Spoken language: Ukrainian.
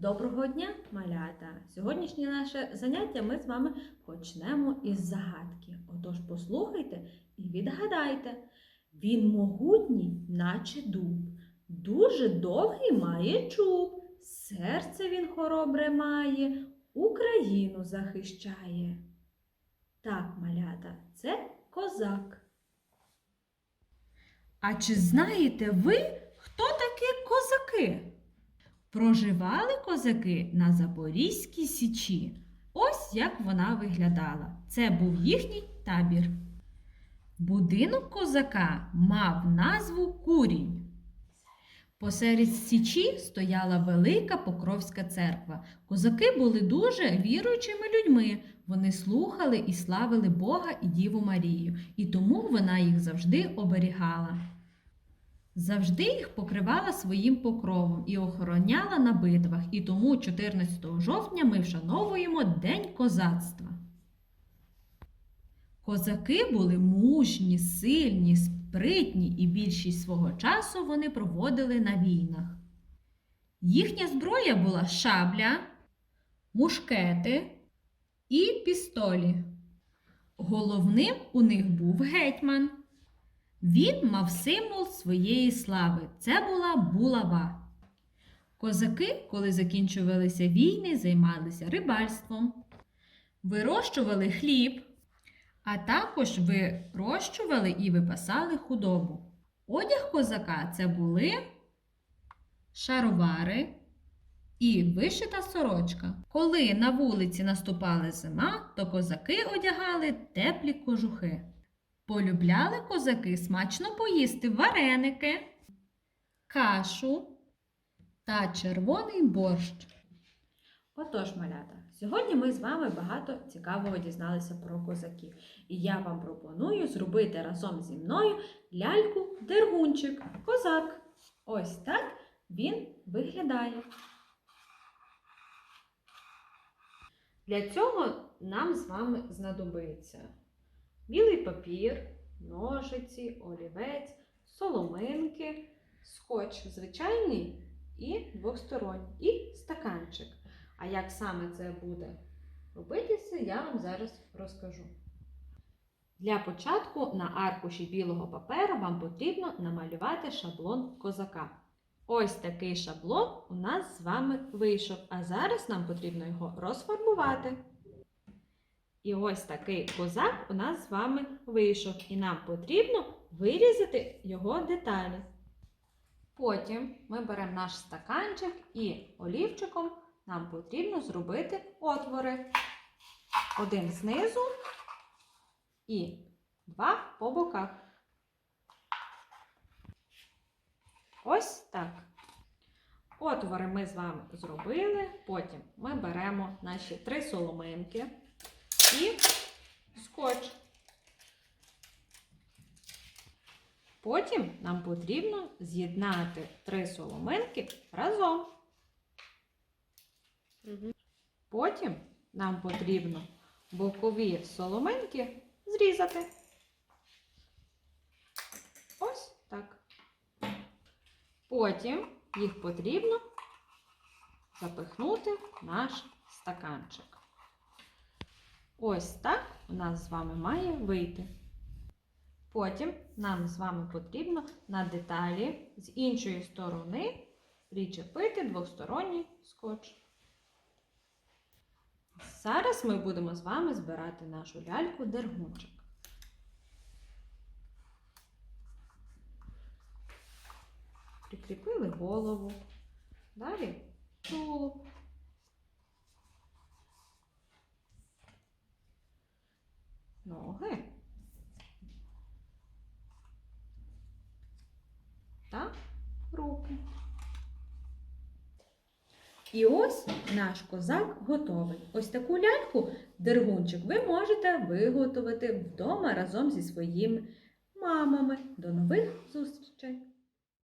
Доброго дня, малята! Сьогоднішнє наше заняття ми з вами почнемо із загадки. Отож, послухайте і відгадайте. Він могутній, наче дуб, дуже довгий має чуб, серце він хоробре має, Україну захищає. Так, малята, це козак. А чи знаєте ви, хто такі козаки? Проживали козаки на Запорізькій січі. Ось як вона виглядала. Це був їхній табір. Будинок козака мав назву Курінь. Посеред січі стояла велика Покровська церква. Козаки були дуже віруючими людьми. Вони слухали і славили Бога і Діву Марію, і тому вона їх завжди оберігала. Завжди їх покривала своїм покровом і охороняла на битвах, і тому 14 жовтня ми вшановуємо День козацтва. Козаки були мужні, сильні, спритні, і більшість свого часу вони проводили на війнах. Їхня зброя була шабля, мушкети і пістолі. Головним у них був гетьман. Він мав символ своєї слави. Це була булава. Козаки, коли закінчувалися війни, займалися рибальством, вирощували хліб, а також вирощували і випасали худобу. Одяг козака це були шаровари і вишита сорочка. Коли на вулиці наступала зима, то козаки одягали теплі кожухи. Полюбляли козаки смачно поїсти вареники, кашу та червоний борщ. Отож, малята, сьогодні ми з вами багато цікавого дізналися про козаків. І я вам пропоную зробити разом зі мною ляльку-дергунчик, козак. Ось так він виглядає. Для цього нам з вами знадобиться білий папір, ножиці, олівець, соломинки, скотч звичайний і двосторонній, і стаканчик. А як саме це буде робитися, я вам зараз розкажу. Для початку на аркуші білого паперу вам потрібно намалювати шаблон козака. Ось такий шаблон у нас з вами вийшов, а зараз нам потрібно його розфарбувати. І ось такий козак у нас з вами вийшов, і нам потрібно вирізати його деталі. Потім ми беремо наш стаканчик і олівчиком нам потрібно зробити отвори. Один знизу і два по боках. Ось так. Отвори ми з вами зробили. Потім ми беремо наші три соломинки скотч. Потім нам потрібно з'єднати три соломинки разом. Потім нам потрібно бокові соломинки зрізати. Ось так. Потім їх потрібно запихнути в наш стаканчик. Ось так у нас з вами має вийти. Потім нам з вами потрібно на деталі з іншої сторони причепити двосторонній скотч. Зараз ми будемо з вами збирати нашу ляльку дергунчик. Прикріпили голову, далі тулуб. Ноги та руки. І ось наш козак готовий. Ось таку ляльку, дергунчик, ви можете виготовити вдома разом зі своїми мамами. До нових зустрічей!